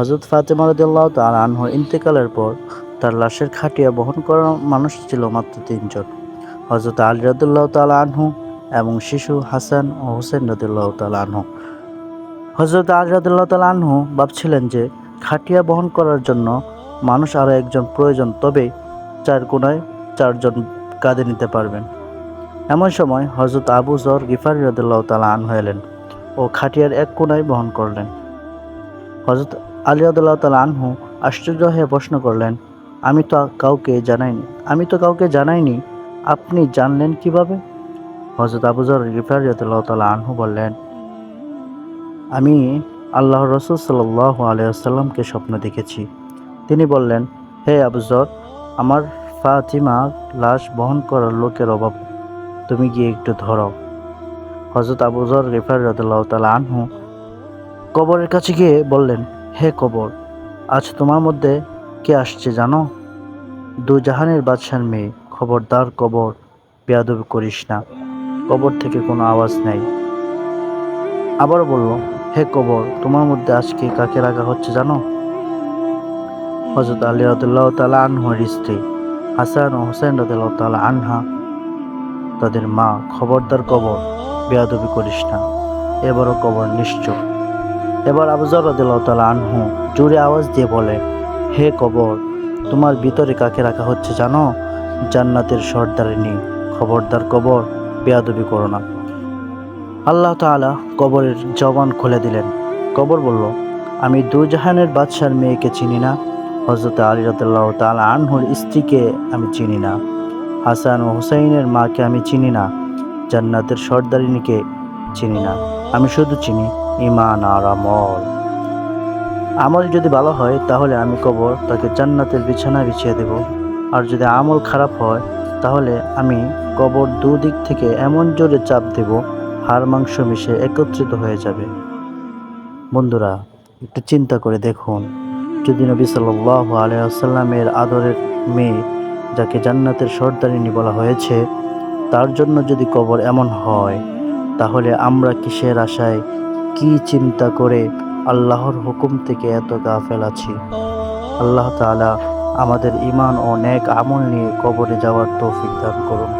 হজরত ফাতেমা রদিয়াল্লাহ তাল আনহর ইন্তেকালের পর তার লাশের খাটিয়া বহন করার মানুষ ছিল মাত্র তিনজন। হজরত আলী রদুল্লাহ তাল আনহু এবং শিশু হাসান ও হোসেন রদুল্লাহ তাল আনহু। হজরত আলী রদুল্লাহ তাল আনহু ভাবছিলেন যে খাটিয়া বহন করার জন্য মানুষ আরও একজন প্রয়োজন, তবে চার কোনায় চারজন কাঁধে নিতে পারবেন। এমন সময় হজরত আবু জর গিফারি রদুল্লাহ তালা আনহু এলেন ও খাটিয়ার এক কোনায় বহন করলেন। হজরত আলী রদুল্লাহ তালা আনহু আশ্চর্য হয়ে প্রশ্ন করলেন, আমি তো কাউকে জানাইনি, আমি তো কাউকে জানাইনি, আপনি জানলেন কীভাবে? হজরত আবু জর গিফারি রদুল্লাহ তালা আনহু বললেন, আমি আল্লাহ রসুল সাল্লাহ আলিয়াল্লামকে স্বপ্ন দেখেছি। তিনি বললেন, হে আবুজর আমার ফাতিমা লাশ বহন করার লোকের অভাব, তুমি গিয়ে একটু ধরো। হজরত আবুজর রেফার রদুল্লাহ আনহু কবরের কাছে গিয়ে বললেন হে কবর, আজ তোমার মধ্যে কে আসছে জানো? দু জাহানের বাদশার মেয়ে, খবরদার কবর, বেয়াদবি করিস না। কবর থেকে কোনো আওয়াজ নেই। আবার বলল, হে কবর, তোমার মধ্যে আজকে কাকে রাখা হচ্ছে জানো? হজরত আলী রদুল্লাহ তালা আনহর স্ত্রী, হাসান ও হোসেন রদুল্লাহ তালা আনহা, তাদের মা খবরদার কবর, বেয়াদবি করিস না। এবারও কবর নিশ্চয় এবার আবুজর রদুল্লাহ তালা আনহু জোরে আওয়াজ দিয়ে বলে, হে কবর, তোমার ভিতরে কাকে রাখা হচ্ছে জানো? জান্নাতের সর্দারিনী, খবরদার কবর, বেয়াদবি করো না। আল্লাহ তাআলা কবরের জবান খুলে দিলেন। কবর বলল, আমি দুজাহানের বাদশার মেয়েকে চিনি না। হজরত আলী রদুল্লাহ তাআলা আনহুর স্ত্রীকে আমি চিনি না। হাসান ও হুসাইনের মাকে আমি চিনি না। জান্নাতের সর্দারিনীকে চিনি না। আমি শুধু চিনি। ইমান আর আমল। আমল যদি ভালো হয়, তাহলে আমি কবর তাকে জান্নাতের বিছানা বিছিয়ে দেব। আর যদি আমল খারাপ হয়, তাহলে আমি কবর দুদিক থেকে এমন জোরে চাপ দেব, হাড় মাংস মিশে একত্রিত হয়ে যাবে। বন্ধুরা, একটু চিন্তা করে দেখুন, যদি নবী সাল্লাহ আলিয়াল্লামের আদরের মেয়ে যাকে জান্নাতের সর্দারিনী বলা হয়েছে, তার জন্য যদি কবর এমন হয়, তাহলে আমরা কিসের আশায় কি চিন্তা করে আল্লাহর হুকুম থেকে এত গাফেল আছি? আল্লাহ তালা আমাদের ইমান ও নেক আমল নিয়ে কবরে যাওয়ার তৌফিক দান করুন।